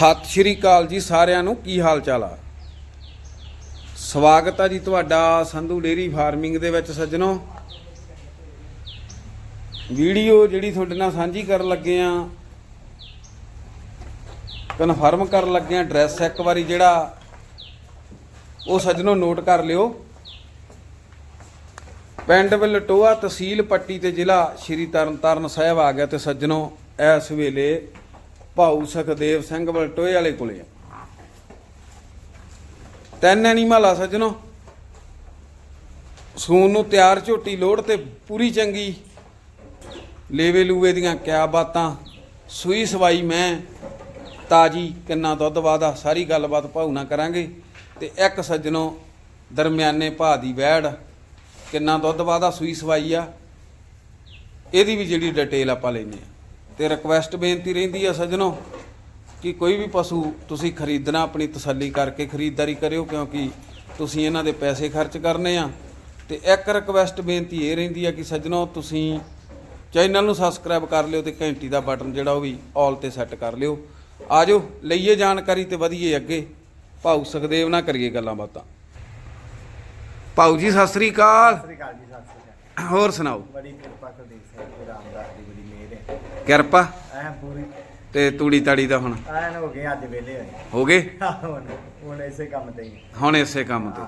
ਸਤਿ ਸ਼੍ਰੀ ਅਕਾਲ ਜੀ ਸਾਰਿਆਂ ਨੂੰ, ਕੀ ਹਾਲ ਚਾਲ ਆ? ਸਵਾਗਤ ਆ ਜੀ ਤੁਹਾਡਾ ਸੰਧੂ ਡੇਰੀ ਫਾਰਮਿੰਗ ਦੇ ਵਿੱਚ ਸੱਜਣੋ। ਵੀਡੀਓ ਜਿਹੜੀ ਤੁਹਾਡੇ ਨਾਲ ਸਾਂਝੀ ਕਰਨ ਲੱਗੇ ਆ ਕਨਫਰਮ ਕਰਨ ਲੱਗੇ ਆ ਐਡਰੈਸ ਇੱਕ ਵਾਰੀ ਜਿਹੜਾ ਉਹ ਸੱਜਣੋ ਨੋਟ ਕਰ ਲਿਓ। ਪਿੰਡ ਵਲਟੋਆ ਤਹਿਸੀਲ ਪੱਟੀ ਤੇ ਜ਼ਿਲ੍ਹਾ ਸ਼੍ਰੀ ਤਰਨਤਾਰਨ ਸਾਹਿਬ ਆ ਗਿਆ ਤੇ ਸੱਜਣੋ, ਇਸ ਵੇਲੇ ਭਾਊ ਸੁਖਦੇਵ ਸਿੰਘ ਵਲਟੋਏ ਵਾਲੇ ਕੋਲੇ ਆ। ਤਿੰਨ ਐਨੀਮਲ ਆ ਸੱਜਣੋ। ਸੂਨ ਨੂੰ ਤਿਆਰ ਝੋਟੀ ਲੋੜ ਤੇ ਪੂਰੀ ਚੰਗੀ। ਲੇਵੇ ਲੂਵੇ ਦੀਆਂ ਕਿਆ ਬਾਤਾਂ। ਸੂਈ ਸਵਾਈ ਮੈਂ। ਤਾਜੀ ਕਿੰਨਾ ਦੁੱਧ ਵਾਦਾ, ਸਾਰੀ ਗੱਲਬਾਤ ਭਾਊ ਨਾਲ ਕਰਾਂਗੇ। ਤੇ ਇੱਕ ਸੱਜਣੋ, ਦਰਮਿਆਨੇ ਭਾਅ ਦੀ ਵੈੜ। ਕਿੰਨਾ ਦੁੱਧ ਵਾਦਾ, ਸੂਈ ਸਵਾਈ ਆ। ਇਹਦੀ ਵੀ ਜਿਹੜੀ ਡਿਟੇਲ ਆਪਾਂ ਲੈਨੇ ਆ। ਤੇ ਰਿਕਵੈਸਟ ਬੇਨਤੀ ਰਹਿੰਦੀ ਆ ਸੱਜਣੋ ਕਿ ਕੋਈ ਵੀ ਪਸ਼ੂ ਤੁਸੀਂ ਖਰੀਦਣਾ ਆਪਣੀ ਤਸੱਲੀ ਕਰਕੇ ਖਰੀਦਦਾਰੀ ਕਰਿਓ ਕਿਉਂਕਿ ਤੁਸੀਂ ਇਹਨਾਂ ਦੇ ਪੈਸੇ ਖਰਚ ਕਰਨੇ ਆ। ਤੇ ਇੱਕ ਰਿਕਵੈਸਟ ਬੇਨਤੀ ਇਹ ਰਹਿੰਦੀ ਆ ਕਿ ਸੱਜਣੋ ਤੁਸੀਂ ਚੈਨਲ ਨੂੰ ਸਬਸਕ੍ਰਾਈਬ ਕਰ ਲਿਓ ਤੇ ਘੰਟੀ ਦਾ ਬਟਨ ਜਿਹੜਾ ਉਹ ਵੀ ਆਲ ਤੇ ਸੈੱਟ ਕਰ ਲਿਓ। ਆਜੋ ਲਈਏ ਜਾਣਕਾਰੀ ਤੇ ਵਧੀਏ ਅੱਗੇ। ਭਾਊ ਸੁਖਦੇਵ ਨਾਲ ਕਰੀਏ ਗੱਲਾਂ ਬਾਤਾਂ। ਭਾਊ ਜੀ ਸਤਿ ਸ੍ਰੀ ਅਕਾਲ। ਸਤਿ ਸ੍ਰੀ ਅਕਾਲ ਜੀ ਸਤਿ ਸ੍ਰੀ ਅਕਾਲ। ਹੋਰ ਸੁਣਾਓ? ਬੜੀ ਕਿਰਪਾ ਕੁਲਦੀਪ ਸਿੰਘ ਜੀ ਰਾਮਦਾਸ ਦੀ ਬੜੀ ਮਿਹਰ ਹੈ ਕਿਰਪਾ। ਐ ਪੂਰੀ। ਤੇ ਤੂੜੀ ਤਾੜੀ ਦਾ ਹੁਣ? ਐਨ ਹੋ ਗਏ ਅੱਜ ਵੇਲੇ ਹੋਏ। ਹੋ ਗਏ? ਹੁਣ ਹੁਣ ਇਸੇ ਕੰਮ ਤੇ ਹੀ। ਹੁਣ ਇਸੇ ਕੰਮ ਤੇ।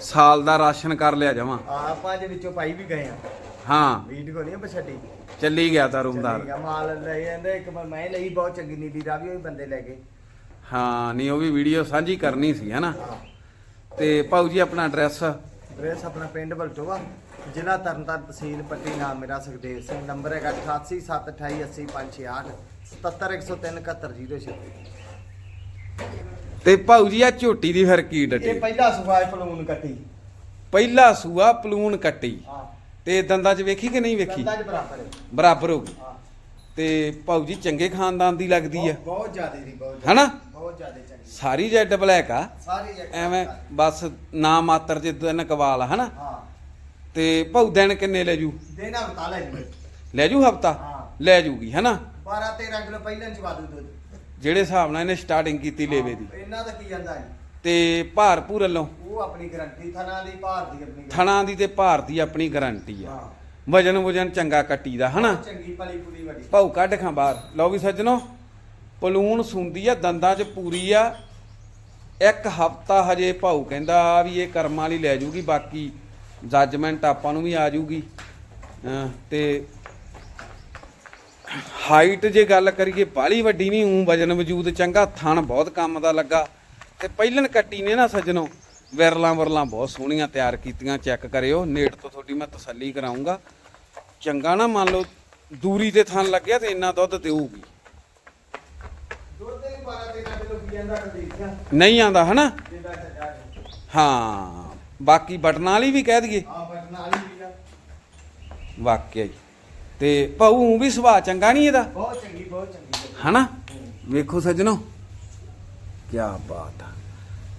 ਸਾਲ ਦਾ ਰਾਸ਼ਨ ਕਰ ਲਿਆ ਜਾਵਾਂ ਆ ਆਪਾਂ ਦੇ ਵਿੱਚੋਂ ਪਾਈ ਵੀ ਗਏ ਆ। ਹਾਂ। ਵੀਡ ਕੋ ਨਹੀਂ ਬਛੱਡੀ ਚੱਲੀ ਗਿਆ ਤਾਂ ਰੂਮਦਾਰ ਮਾਲ ਲੈ ਜਾਂਦੇ ਇੱਕ ਵਾਰ ਮੈਂ ਲਈ ਬਹੁਤ ਚੰਗੀ ਨੀਲੀ ਦਾ ਵੀ ਉਹ ਬੰਦੇ ਲੈ ਗਏ। ਹਾਂ ਨਹੀਂ ਉਹ ਵੀ ਵੀਡੀਓ ਸਾਂਝੀ ਕਰਨੀ ਸੀ ਹੈਨਾ ਹਾਂ। ਤੇ ਭਾਊ ਜੀ ਆਪਣਾ ਐਡਰੈਸ ਡਰੈਸ ਆਪਣਾ ਪਿੰਡ ਬਲਟੋਆ ਜ਼ਿਲ੍ਹਾ ਤਰਨਤਾਰਨ ਤਹਿਸੀਲ ਪੱਟੀ ਨਾਮ ਮੇਰਾ ਸੁਖਦੇਵ ਸਿੰਘ ਨੰਬਰ ਹੈਗਾ 8872280568 77103 ਤੇ ਭਾਊ ਜੀ ਆ ਝੋਟੀ ਦੀ ਫਿਰ ਕੀ ਇਹ ਡਟੇ ਪਹਿਲਾ ਸੁਭਾਅ ਫਲੂਨ ਕੱਟੀ। ਪਹਿਲਾ ਸੂਆ ਪਲੂਣ ਕੱਟੀ। ਹਾਂ। ਤੇ ਦੰਦਾਂ 'ਚ ਵੇਖੀ ਕਿ ਨਹੀਂ ਵੇਖੀ? ਦੰਦਾਂ 'ਚ ਬਰਾਬਰ ਹੈ। ਬਰਾਬਰ ਹੋ ਗਈ। ਤੇ ਭਾਊ ਜੀ ਚੰਗੇ ਖਾਨਦਾਨ ਦੀ ਲੱਗਦੀ ਆ। ਬਹੁਤ- ਜ਼ਿਆਦਾ ਦੀ ਬਹੁਤ ਹਨਾ? ਬਹੁਤ ਜ਼ਿਆਦਾ ਚੰਗੀ। ਸਾਰੀ ਜੈਡ ਬਲੈਕ ਆ। ਸਾਰੀ ਜਗ੍ਹਾ ਐਵੇਂ ਬਸ ਨਾ ਮਾਤਰ ਜੇ ਦਿਨ ਕਵਾਲ ਹਨਾ? ਹਾਂ। ਤੇ ਭਾਊ ਦਿਨ ਕਿੰਨੇ ਲੈ ਜੂ? ਦੇਣਾ ਬਤਾ ਲੈ ਜੀ ਲੈ ਜੂ ਹਫਤਾ? ਹਾਂ। ਲੈ ਜੂਗੀ ਹਨਾ? 12 13 ਕਿਲੋ ਪਹਿਲਾਂ ਚ ਵਾਧੂ ਦੁੱਧ। ਜਿਹੜੇ ਹਿਸਾਬ ਨਾਲ ਇਹਨੇ ਸਟਾਰਟਿੰਗ ਕੀਤੀ ਲੇਵੇ ਦੀ। ਹਾਂ, ਇਹਨਾਂ ਦਾ ਕੀ ਜਾਂਦਾ ਜੀ? ਤੇ ਭਾਰ ਭੂਰ ਵੱਲੋਂ? ਉਹ ਆਪਣੀ ਗਰੰਟੀ ਥਣਾ ਦੀ ਭਾਰ ਦੀ ਆਪਣੀ। ਥਣਾ ਦੀ ਤੇ ਭਾਰ ਦੀ ਆਪਣੀ ਗਾਰੰਟੀ ਆ। ਹਾਂ। ਵਜਨ ਵਜਨ ਚੰਗਾ ਕੱਟੀ ਦਾ ਹਨਾ? ਚੰਗੀ ਪਲੀ ਪੂਰੀ ਵੱਡੀ। ਭਾਊ ਕੱਢ ਖਾਂ ਬਾਹਰ। ਲਓ ਵੀ ਸੱਜਣੋ ਪਲੂਣ ਸੁੰਦੀ ਆ ਦੰਦਾਂ 'ਚ ਪੂਰੀ ਆ। ਇੱਕ ਹਫਤਾ ਹਜੇ ਭਾਊ ਕਹਿੰਦਾ ਵੀ ਇਹ ਕਰਮਾਂ ਵਾਲੀ ਲੈ ਜੂਗੀ ਬਾਕੀ ਜੱਜਮੈਂਟ ਆਪਾਂ ਨੂੰ ਵੀ ਆ ਜੂਗੀ। ਤੇ ਹਾਈਟ ਜੇ ਗੱਲ ਕਰੀਏ ਬਾਲੀ ਵੱਡੀ ਨਹੀਂ ਉਂ ਵਜਨ ਵਜੂਦ ਚੰਗਾ ਥਣ ਬਹੁਤ ਕੰਮ ਦਾ ਲੱਗਾ। ਤੇ ਪਹਿਲਣ ਕੱਟੀ ਨੇ ਨਾ ਸੱਜਣੋ ਵਿਰਲਾਂ ਵਰਲਾਂ ਬਹੁਤ ਸੋਹਣੀਆਂ ਤਿਆਰ ਕੀਤੀਆਂ ਚੈੱਕ ਕਰਿਓ ਨੇੜ ਤੋਂ ਤੁਹਾਡੀ ਮੈਂ ਤਸੱਲੀ ਕਰਾਉਂਗਾ ਚੰਗਾ ਨਾ ਮੰਨ ਲਓ ਦੂਰੀ ਤੇ ਥਣ ਲੱਗਿਆ ਤੇ ਇੰਨਾ ਦੁੱਧ ਦੇਊਗੀ। ਦੁੱਧ ਦੇ 12 13 ਕਿਲੋ ਕੀ ਜਾਂਦਾ ਕੁਲਦੀਪ ਸਿੰਘ ਨਹੀਂ ਆਂਦਾ ਹਨਾ? ਹਾਂ ਬਾਕੀ ਬਟਨਾਂ ਵਾਲੀ ਵੀ ਕਹਿ ਦਈਏ। ਆ ਬਟਨ ਵਾਲੀ ਵੀ ਆ ਵਾਕਿਆ ਹੀ ਤੇ ਭਾਊ ਵੀ ਸੁਭਾਅ ਚੰਗਾ ਨਹੀਂ ਇਹਦਾ? ਬਹੁਤ ਚੰਗੀ ਬਹੁਤ ਚੰਗੀ ਹਨਾ? ਵੇਖੋ ਸੱਜਣੋ ਕੀ ਬਾਤ ਆ।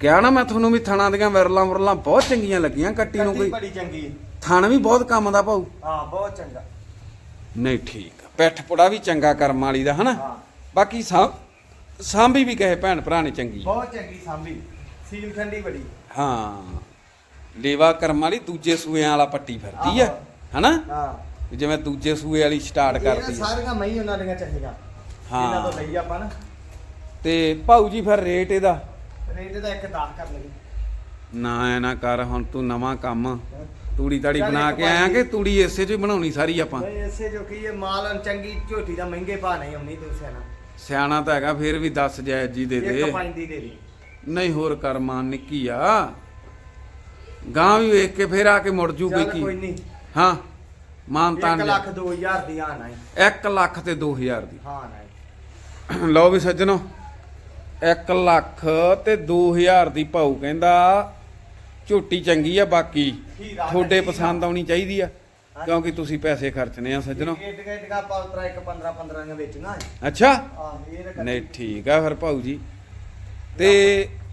ਕਿਹਾ ਨਾ ਮੈਂ ਤੁਹਾਨੂੰ ਵੀ ਥਣਾ ਦੀਆਂ ਵਿਰਲਾਂ ਵਰਲਾਂ ਬਹੁਤ ਚੰਗੀਆਂ ਲੱਗੀਆਂ ਕੱਟੀ ਨੂੰ ਕੋਈ ਬੜੀ ਚੰਗੀ ਹੈ। ਥਣ ਵੀ ਬਹੁਤ ਕੰਮ ਦਾ ਭਾਊ। ਹਾਂ ਬਹੁਤ ਚੰਗਾ। ਨਹੀਂ ਠੀਕ ਪਿੱਠ ਪੁੜਾ ਵੀ ਚੰਗਾ ਕਰਮ ਵਾਲੀ ਦਾ ਹਨਾ? ਹਾਂ। ਬਾਕੀ ਸਾਂ ਸਾਂਭੀ ਵੀ ਕਹੇ ਭੈਣ ਭਰਾ ਨੇ ਚੰਗੀ। ਬਹੁਤ ਚੰਗੀ ਸਾਂਭੀ। ਸੀਲ ਠੰਡੀ ਬੜੀ। ਹਾਂ। ਲੇਵਾ ਕਰਮ ਵਾਲੀ ਦੂਜੇ ਸੂਏ ਵਾਲਾ ਪੱਟੀ ਫਿਰਦੀ ਆ। ਹਨਾ? ਹਾਂ। ਜਿਵੇਂ ਦੂਜੇ ਸੂਏ ਵਾਲੀ ਸਟਾਰਟ ਕਰਦੀ ਆ। ਸਾਰੀਆਂ ਮਈ ਉਹਨਾਂ ਦੀਆਂ ਚੰਗੀਆਂ। ਹਾਂ। ਇਹਨਾਂ ਤੋਂ ਲਈ ਆਪਾਂ ਨਾ। ਤੇ ਭਾਊ ਜੀ ਫਿਰ ਰੇਟ ਇਹਦਾ? ਰੇਟ ਦਾ ਇੱਕ ਦਾਖ ਕਰ ਲਈ। ਨਾ ਐ ਨਾ ਕਰ ਹੁਣ ਤੂੰ ਨਵਾਂ ਕੰਮ। ਤੂੜੀ ਤਾੜੀ ਬਣਾ ਕੇ ਆਇਆ ਕਿ ਤੂੜੀ ਇਸੇ ਚ ਹੀ ਬਣਾਉਣੀ ਸਾਰੀ ਆਪਾਂ? ਨਹੀਂ ਇਸੇ ਜੋ ਕੀ ਇਹ ਮਾਲ ਚੰਗੀ ਝੋਟੀ ਦਾ ਮਹਿੰਗੇ ਭਾਅ ਨਹੀਂ ਆਉਣੀ ਦੂਸਰੇ ਨਾਲ ਸਿਆਣਾ ਤਾਂ ਹੈਗਾ ਫੇਰ ਵੀ 10 ਜਾਇਜ਼ ਜੀ ਦੇ ਦੇ ਇੱਕ ਪੰਜ ਦੀ ਦੇ ਦੇ ਨਹੀਂ ਹੋਰ ਕਰ ਮਾਨ ਨਿੱਕੀ ਆ। ਗਾਂ ਵੀ ਵੇਖ ਕੇ ਫੇਰ ਆ ਕੇ ਮੁੜ ਜੂ ਕੋਈ ਚੱਲ ਕੋਈ ਕੀ ਨਹੀਂ। ਹਾਂ ਮਾਨ 1 ਤਾਨ ਲੱਖ 2000 ਦੀ ਆ ਨਹੀਂ 1 ਲੱਖ ਤੇ 2000 ਦੀ। ਹਾਂ ਨਹੀਂ ਲਓ ਵੀ ਸੱਜਣੋ 1 ਲੱਖ ਤੇ 2000 ਦੀ ਭਾਊ ਕਹਿੰਦਾ ਝੋਟੀ ਚੰਗੀ ਆ ਬਾਕੀ ਤੁਹਾਡੇ। ਪਸੰਦ ਆਉਣੀ ਚਾਹੀਦੀ ਆ। ਕਿਉਂਕਿ ਤੁਸੀਂ ਪੈਸੇ ਖਰਚਣੇ ਆ ਸੱਜਣੋ। ਇਹ ਟਿਕਟ ਟਿਕਾ ਪਾਉਤਰਾ ਇੱਕ 15 15 ਦੀਆਂ ਵੇਚਣਾ ਹੈ ਅੱਛਾ? ਆ ਤਾਂ ਨਹੀਂ ਠੀਕ ਆ ਫਿਰ ਭਾਊ ਜੀ। ਤੇ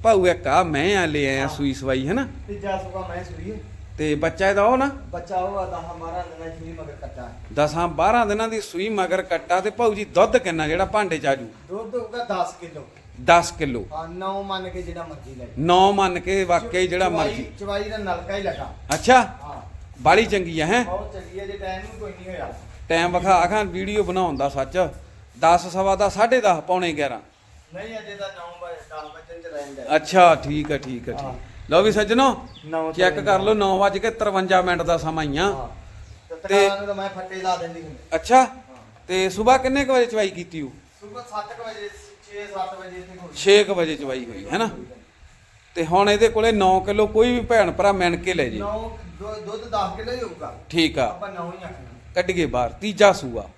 ਭਾਊ ਇੱਕ ਆ ਮੈਂ ਆ ਲੈ ਆਇਆ ਸੂਈ ਸਵਾਈ ਹੈ ਨਾ ਤੀਜਾ ਸੁਬਾ ਮੈਂ ਸੂਈਏ ਤੇ ਬੱਚਾ ਇਹਦਾ ਉਹ ਨਾ? ਬੱਚਾ ਉਹ ਆਦਾ ਹਮਾਰਾ ਨਵੇਂ ਸੂਈ ਮਗਰ ਕੱਟਾ ਹੈ। ਦਸਾਂ 12 ਦਿਨਾਂ ਦੀ ਸੂਈ ਮਗਰ ਕੱਟਾ ਤੇ ਭਾਊ ਜੀ ਦੁੱਧ ਕਿੰਨਾ ਜਿਹੜਾ ਭਾਂਡੇ ਚ ਆਜੂ ਦੁੱਧ ਹੋਊਗਾ 10 ਕਿਲੋ। 10 ਕਿਲੋ। ਹਾਂ 9 ਮੰਨ ਕੇ ਜਿਹੜਾ ਮਰਜ਼ੀ ਲੈ 9 ਮੰਨ ਕੇ ਵਾਕਈ ਜਿਹੜਾ ਚਵਾਈ- ਮਰਜ਼ੀ। ਚਵਾਈ ਦਾ ਨਲਕਾ ਹੀ ਲੱਗਾ। ਅੱਛਾ? ਹਾਂ। ਬਾਲੀ ਚੰਗੀ ਆ ਹੈ? ਬਹੁਤ ਚੰਗੀ ਹੈ ਜੇ ਟਾਈਮ ਨੂੰ ਕੋਈ ਨਹੀਂ ਹੋਇਆ। ਟਾਈਮ ਵਿਖਾ ਆਖਾਂ ਵੀਡੀਓ ਬਣਾਉਣ ਦਾ ਸੱਚ। 10 ਸਵਾ ਦਾ 10:30 ਪੌਣੇ 11 ਨਹੀਂ ਅਜੇ ਤਾਂ 9 ਵਜੇ 10 ਵਜੇ ਚ ਰਹਿੰਦਾ ਅੱਛਾ ਠੀਕ ਹੈ ਠੀਕ ਹੈ ਹਾਂ। ਠੀਕ ਲਓ ਵੀ ਸੱਜਣੋ ਨੌ ਤੇ ਚੈੱਕ ਕਰ ਲਓ 9:53 ਮਿੰਟ ਦਾ ਸਮਾਂ ਹੀ ਆ। ਤੇ ਨੂੰ ਮੈਂ ਫੱਟੇ ਲਾ ਦਿੰਦੀ ਹੁੰਦੀ। ਅੱਛਾ? ਤੇ ਸਵੇਰ ਕਿੰਨੇ ਕੁ ਵਜੇ ਚਵਾਈ ਕੀਤੀ ਉਹ ਸਵੇਰ 7 ਵਜੇ 6 7 ਵਜੇ ਇੱਥੇ ਹੋਈ 6 ਕੁ ਵਜੇ ਚਵਾਈ ਹੋਈ ਹੈ ਨਾ? ਤੇ ਹੁਣ ਇਹਦੇ ਕੋਲੇ 9 ਕਿਲੋ ਕੋਈ ਵੀ ਭੈਣ ਭਰਾ ਮਿਣ ਕੇ ਲੈ ਜੇ। ਨੌ ਦੁ- ਦੁੱਧ 10 ਕਿਲੋ ਹੀ ਹੋਊਗਾ। ਠੀਕ ਆ। ਆਪਾਂ 9 ਹੀ ਆਖਣਾ। ਕੱਢੀਏ ਬਾਹਰ ਤੀਜਾ ਸੂਆ।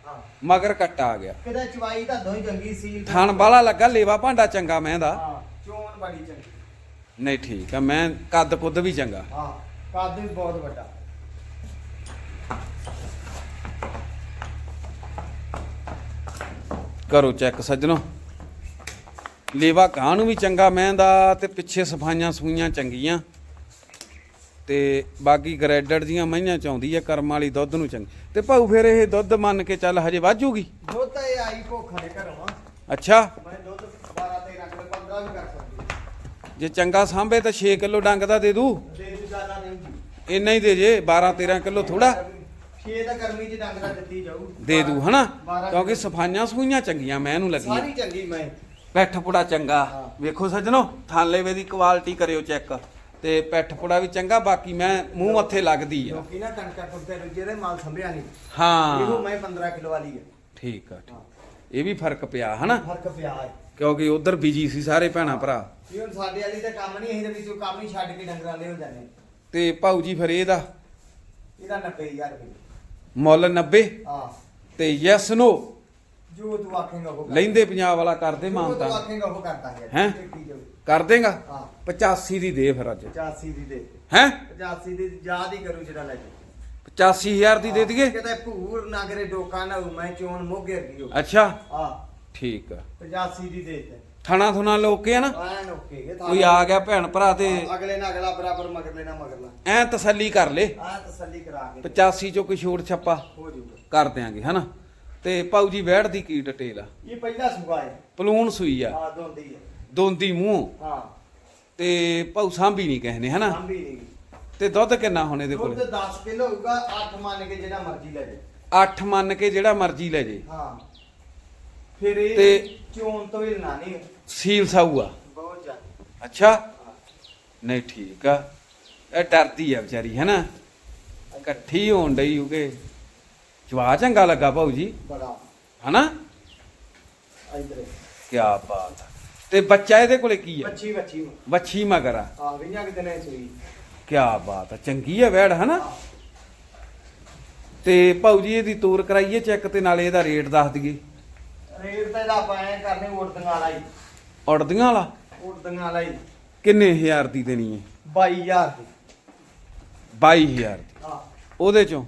ਮਗਰ ਕੱਟਾ ਆ ਗਿਆ। ਕਿਤੇ ਚਵਾਈ ਤਾਂ ਦੋਈ ਚੰਗੀ ਸੀ। ਥਣ ਬਾਲਾ ਲੱਗਾ ਲੇਵਾ ਭਾਂਡਾ ਚੰਗਾ ਮੈਂ ਦਾ। ਹਾਂ ਚੋਣ ਬੜੀ ਚੰਗੀ। ਨਹੀਂ ਠੀਕ ਆ ਮੈਂ ਕੱਦ ਕੁੱਦ ਵੀ ਚੰਗਾ। ਹਾਂ ਕੱਦ ਵੀ ਬਹੁਤ ਵੱਡਾ। ਕਰੋ ਚੈੱਕ ਸੱਜਣੋ। ਲੇਵਾ ਕਾਂ ਨੂੰ ਵੀ ਚੰਗਾ ਮੈਂ ਦਾ ਤੇ ਪਿੱਛੇ ਸਫਾਈਆਂ ਸੂਈਆਂ ਚੰਗੀਆਂ। ਤੇ ਬਾਕੀ ਗ੍ਰੈਡਡ ਦੀਆਂ ਮਈਆਂ ਚ ਆਉਂਦੀ ਆ ਕਰਮ ਵਾਲੀ ਦੁੱਧ ਨੂੰ ਚੰਗੀ। ਤੇ ਭਾਊ ਫਿਰ ਇਹ ਦੁੱਧ ਮੰਨ ਕੇ ਚੱਲ ਹਜੇ ਵਾਜੂਗੀ? ਦੁੱਧ ਤਾਂ ਇਹ ਆਈ ਭੁੱਖ ਦੇ ਘਰੋਂ ਆ। ਅੱਛਾ। ਮੈਂ ਦੁੱਧ 12 13 ਕਿਲੋ 15 ਵੀ ਕਰ ਸਕਦੀ ਜੇ ਚੰਗਾ ਸਾਂਭੇ ਤਾਂ 6 ਕਿਲੋ ਡੰਗ ਦਾ ਦੇ ਦੂ। ਦੇ ਦੂ ਜ਼ਿਆਦਾ ਨਹੀਂ ਜੀ। ਇੰਨਾ ਹੀ ਦੇ ਜੇ 12 13 ਕਿਲੋ ਥੋੜਾ ਛੇ ਤਾਂ ਗਰਮੀ ਚ ਡੰਗ ਦਾ ਦਿੱਤੀ ਜਾਊ। ਦੇ ਦੂ ਹਨਾ? ਕਿਉਂਕਿ ਸਫਾਈਆਂ ਸੂਈਆਂ ਚੰਗੀਆਂ ਮੈਂ ਇਹਨੂੰ ਲੱਗੀਆਂ। ਸਾਰੀ ਚੰਗੀ ਮੈਂ। ਪੈਠ ਪੁੜਾ ਚੰਗਾ। ਵੇਖੋ ਸੱਜਣੋ ਥਾਲੇਵੇ ਦੀ ਕੁਆਲਿਟੀ ਕਰਿਓ ਚੈੱਕ ਤੇ ਪੈਠ ਪੁੜਾ ਵੀ ਚੰਗਾ ਬਾਕੀ ਮੈਂ ਮੂੰਹ ਮੱਥੇ ਲੱਗਦੀ ਆ। ਲੋਕੀ ਨਾ ਕਣਕਾਂ ਕੁੱਤੇ ਰੁਜੇ ਦੇ ਮਾਲ ਸੰਭਿਆ ਨਹੀਂ। ਇਹੋ ਹਾਂ ਮੈਂ 15 ਕਿਲੋ ਵਾਲੀ ਹੈ ਠੀਕ ਆ ਠੀਕ। ਇਹ ਵੀ ਫ਼ਰਕ ਪਿਆ ਹਨਾ? ਫ਼ਰਕ ਪਿਆ ਹੈ। ਕਿਉਂਕਿ ਉਧਰ ਬਿਜ਼ੀ ਸੀ ਸਾਰੇ ਭੈਣਾ ਭਰਾ। ਵੀ ਹੁਣ ਸਾਡੇ ਵਾਲੀ ਤਾਂ ਕੰਮ ਨਹੀਂ ਇਹਦੇ ਵਿੱਚੋਂ ਕੰਮ ਹੀ ਛੱਡ ਕੇ ਡੰਗਰਾਂ ਦੇ ਹੋ ਜਾਂਦੇ। ਤੇ ਭਾਊ ਜੀ ਫਿਰ ਇਹਦਾ? ਇਹਦਾ 90000 ਰੁਪਏ। ਮੁੱਲ 90 ਹਾਂ। ਤੇ ਯੈਸ ਨੋ ਜੋ ਤੂੰ ਆਖੇਂਗਾ ਉਹ ਕਰ ਲੈਂਦੇ ਪੰਜਾਬ ਵਾਲਾ ਕਰਦੇ ਜੋ ਤੂੰ। ਮਾਨਤਾ ਆਖੇਂਗਾ ਉਹ ਕਰਦਾ ਹੈ। ਕਰ ਦੇਗਾ? ਹਾਂ। 85 ਦੀ ਦੇ ਫਿਰ ਅੱਜ। 85 ਦੀ ਦੇ। ਹੈ? 85 ਦੀ ਯਾਦ ਹੀ ਕਰੂ ਜਿਹੜਾ ਲੈ ਜੇ 85000 ਦੀ ਦੇ ਦਈਏ? ਕਿਤੇ ਭੂਰ ਨਾ ਕਰੇ ਡੋਕਾ ਨਾ ਹੋਊ, ਮੈਂ ਚੋਣ ਮੋਗੇ ਰਗੀ ਅੱਛਾ। ਆ ਠੀਕ ਆ। 85 ਦੀ ਦੇ ਤੇ ਥਣਾ ਥੁਣਾ ਲੋਕੇ ਆ ਨਾ? ਐਨ ਓਕੇ ਗੇ ਕੋਈ ਆ ਗਿਆ ਭੈਣ ਭਰਾ ਤੇ ਅਗਲੇ ਨਾਲ ਅਗਲਾ ਬਰਾਬਰ ਮਗਰਲੇ ਨਾਲ ਮਗਰਲਾ। ਐ ਤਸੱਲੀ ਕਰ ਲੇ। ਆ ਤਸੱਲੀ ਕਰਾ ਕੇ। 85 ਚੋਂ ਕੋਈ ਛੋਟ ਛੱਪਾ ਹੋ ਜਾਊਗਾ। ਕਰ ਦਿਆਂਗੇ ਹਨਾ ਤੇ ਪਾਉ ਜੀ ਵੈੜ ਦੀ ਕੀ ਡਿਟੇਲ ਆ? ਇਹ ਪਹਿਲਾ ਸੁਭਾ ਹੈ। ਪਲੂਣ ਸੂਈ ਆ। ਆ ਦੋਂਦੀ ਹੈ ਦੋਂਦੀ ਮੂੰਹ? ਹਾਂ। ਤੇ ਪਾਉ ਸਾਂਭੀ ਨਹੀਂ ਕਹਿਨੇ ਹਨਾ? ਸਾਂਭੀ ਨਹੀਂ ਤੇ ਦੁੱਧ ਕਿੰਨਾ ਹੁਣ ਇਹਦੇ ਦੁੱਧ ਕੋਲੇ 10 ਕਿਲੋ ਹੋਊਗਾ 8 ਮੰਨ ਕੇ ਜਿਹੜਾ ਮਰਜ਼ੀ ਲੈ ਜੇ 8 ਮੰਨ ਕੇ ਜਿਹੜਾ ਮਰਜ਼ੀ ਲੈ ਜੇ ਹਾਂ। ਫਿਰ ਇਹ ਤੇ- ਚੋਣ ਤੋਂ ਹੀ ਨਾ ਨਹੀਂ। ਸੀਲ ਸਾਊ ਆ? ਬਹੁਤ ਜ਼ਿਆਦਾ। ਅੱਛਾ। ਨਹੀਂ ਠੀਕ ਆ। ਇਹ ਡਰਦੀ ਆ ਵਿਚਾਰੀ ਹੈਨਾ? ਇਕੱਠੀ ਹੋਣ ਡਈ ਉਗੇ। ਜਵਾ ਚੰਗਾ ਲੱਗਾ ਭਾਊ ਜੀ। ਬੜਾ। ਹਨਾ? ਇਧਰ। ਕੀ ਬਾਤ ਤੇ ਬੱਚਾ ਇਹਦੇ ਕੋਲੇ ਕੀ ਆ? ਬੱਚੀ ਬੱਚੀ। ਵੱਛੀ ਮਗਰ ਆ। ਆ ਵਿਆਂ ਕਿਤੇ ਨੇ ਸੂਈ ਕੀ ਬਾਤ ਆ ਚੰਗੀ ਆ ਵੈੜ ਹਨਾ? ਤੇ ਭਾਊ ਜੀ ਇਹਦੀ ਤੋਰ ਕਰਾਈਏ ਚੈੱਕ ਤੇ ਨਾਲੇ ਇਹਦਾ ਰੇਟ ਦੱਸ ਦਈਏ। ਰੇਟ ਤਾਂ ਇਹਦਾ ਪਾਏ ਕਰਨੇ ਉੜਦੀਆਂ ਵਾਲਾ ਹੀ। ਉੜਦੀਆਂ ਵਾਲਾ? ਉੜਦੀਆਂ ਵਾਲਾ ਹੀ। ਕਿੰਨੇ ਹਜ਼ਾਰ ਦੀ ਦੇਣੀ ਹੈ? 22000 ਦੀ। 22000 ਦੀ। ਹਾਂ। ਉਹਦੇ ਚੋਂ?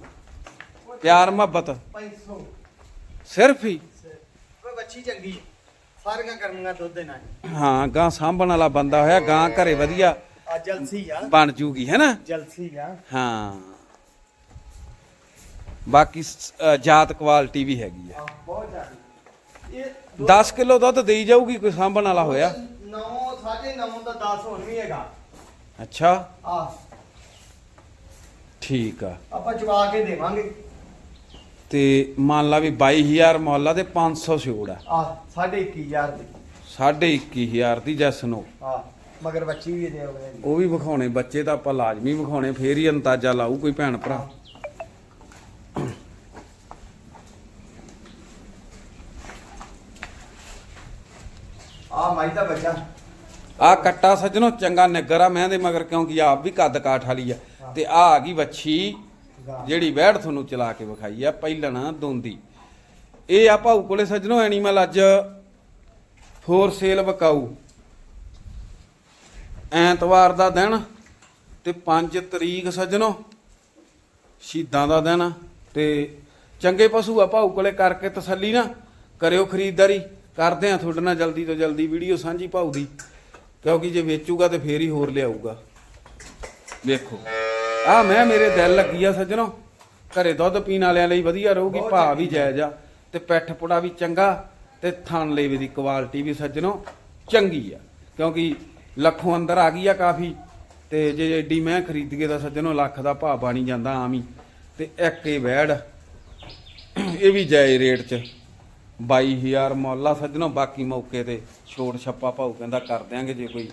ਪਿਆਰ ਮੁਹੱਬਤ। 500 ਸਿਰਫ ਹੀ। ਕੋਈ ਬੱਚੀ ਚੰਗੀ ਸਾਰੀਆਂ ਕਰਨੀਆਂ ਦੁੱਧ ਦੇ ਨਾਲ ਹਾਂ। ਗਾਂ ਸਾਂਭਣ ਵਾਲਾ ਬੰਦਾ ਹੋਇਆ ਗਾਂ ਘਰੇ ਵਧੀਆ ਆ ਜਲਸੀ ਆ। ਬਣ ਜੂਗੀ ਹੈਨਾ ਜਲਸੀ ਆ। ਹਾਂ। ਬਾਕੀ ਸ- ਅ, ਜਾਤ ਕੁਆਲਿਟੀ ਵੀ ਹੈਗੀ ਆ। ਬਹੁਤ ਜ਼ਿਆਦਾ। ਇਹ 10 ਕਿਲੋ ਦੁੱਧ ਦੇਈ ਜਾਊਗੀ ਕੋਈ ਸਾਂਭਣ ਵਾਲਾ ਹੋਇਆ? 9 9.5 ਤਾਂ 10 ਹੁਣ ਵੀ ਹੈਗਾ। ਅੱਛਾ। ਆ ਠੀਕ ਆ। ਆਪਾਂ ਚਵਾ ਕੇ ਦੇਵਾਂਗੇ। ਤੇ ਮੰਨ ਲਾ ਵੀ 22000 ਮੁੱਲ ਆ ਤੇ 500 ਛੋੜ ਆ। ਆ 2.5000 ਦੀ। 21500 ਦੀ ਜੈਸ ਨੂੰ। ਆ ਮਗਰ ਬੱਚੀ ਵੀ ਦੇ ਹੋਵੇ ਉਹ ਵੀ ਵਿਖਾਉਣੇ ਬੱਚੇ ਤਾਂ ਆਪਾਂ ਲਾਜ਼ਮੀ ਵਿਖਾਉਣੇ ਫੇਰ ਹੀ ਅੰਦਾਜ਼ਾ ਲਾਊ ਕੋਈ ਭੈਣ ਭਰਾ। ਆ ਮਾਈ ਦਾ ਬੱਚਾ। ਆ ਕੱਟਾ ਸੱਜਣੋ ਚੰਗਾ ਨਿੱਗਰ ਆ ਮੈਂ ਦੇ ਮਗਰ ਕਿਉਂਕਿ ਆਪ ਵੀ ਕੱਦ ਕਾਠ ਵਾਲੀ ਆ। ਤੇ ਆ ਆ ਗਈ ਵੱਛੀ। ਜਿਹੜੀ ਵਹਿੜ ਤੁਹਾਨੂੰ ਚਲਾ ਕੇ ਵਿਖਾਈ ਆ, ਪਹਿਲਣਾ ਦੋਂਦੀ। ਇਹ ਆ ਭਾਊ ਕੋਲੇ ਸੱਜਣੋ ਐਨੀਮਲ ਅੱਜ ਫੋਰ ਸੇਲ ਵਿਕਾਊ। ਐਤਵਾਰ ਦਾ ਦਿਨ ਤੇ 5 ਤਰੀਕ ਸੱਜਣੋ, ਸ਼ਹੀਦਾਂ ਦਾ ਦਿਨ। ਤੇ ਚੰਗੇ ਪਸ਼ੂ ਆ ਭਾਊ ਕੋਲੇ, ਕਰਕੇ ਤਸੱਲੀ ਨਾ ਕਰਿਓ ਖਰੀਦਦਾਰੀ। ਕਰਦੇ ਆ ਤੁਹਾਡੇ ਨਾਲ ਜਲਦੀ ਤੋਂ ਜਲਦੀ ਵੀਡੀਓ ਸਾਂਝੀ ਭਾਊ ਦੀ। ਕਿਉਂਕਿ ਜੇ ਵੇਚੂਗਾ ਤੇ ਫੇਰ ਹੀ ਹੋਰ ਲਿਆਊਗਾ। ਵੇਖੋ। ਆ ਮੈਂ ਮੇਰੇ ਦਿਲ ਲੱਗੀ ਆ ਸੱਜਣੋ। ਘਰੇ ਦੁੱਧ ਪੀਣ ਵਾਲਿਆਂ ਲਈ ਵਧੀਆ ਰਹੂਗੀ ਭਾਅ ਵੀ ਜਾਇਜ਼ ਆ। ਤੇ ਪੈਠ ਪੁੜਾ ਵੀ ਚੰਗਾ ਤੇ ਥਣ ਲੇਵੇ ਦੀ ਕੁਆਲਿਟੀ ਵੀ ਸੱਜਣੋ ਚੰਗੀ ਆ। ਕਿਉਂਕਿ ਲੱਖੋਂ ਅੰਦਰ ਆ ਗਈ ਆ ਕਾਫੀ ਤੇ ਜੇ ਏਡੀ ਮੈਂ ਖਰੀਦੀਏ ਤਾਂ ਸੱਜਣੋ ਲੱਖ ਦਾ ਭਾਅ ਬਣੀ ਜਾਂਦਾ ਆਮ ਹੀ ਤੇ ਇੱਕ ਹੀ ਵੈੜ ਇਹ ਵੀ ਜਾਏ ਰੇਟ 'ਚ। 22000 ਮੁੱਲ ਆ ਸੱਜਣੋ ਬਾਕੀ ਮੌਕੇ ਤੇ ਛੋੜ ਛੱਪਾ ਭਾਊ ਕਹਿੰਦਾ ਕਰ ਦਿਆਂਗੇ ਜੇ ਕੋਈ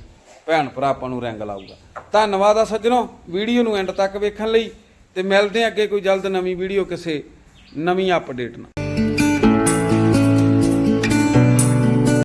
ਭੈਣ ਭਰਾ ਆਪਾਂ ਨੂੰ ਰੰਗ ਲਾਊਗਾ। ਧੰਨਵਾਦ ਆ ਸੱਜਣੋ, ਵੀਡੀਓ ਨੂੰ ਐਂਡ ਤੱਕ ਵੇਖਣ ਲਈ ਤੇ ਮਿਲਦੇ ਹਾਂ ਅੱਗੇ ਕੋਈ ਜਲਦ ਨਵੀਂ ਵੀਡੀਓ ਕਿਸੇ ਨਵੀਂ ਅਪਡੇਟ ਨਾਲ।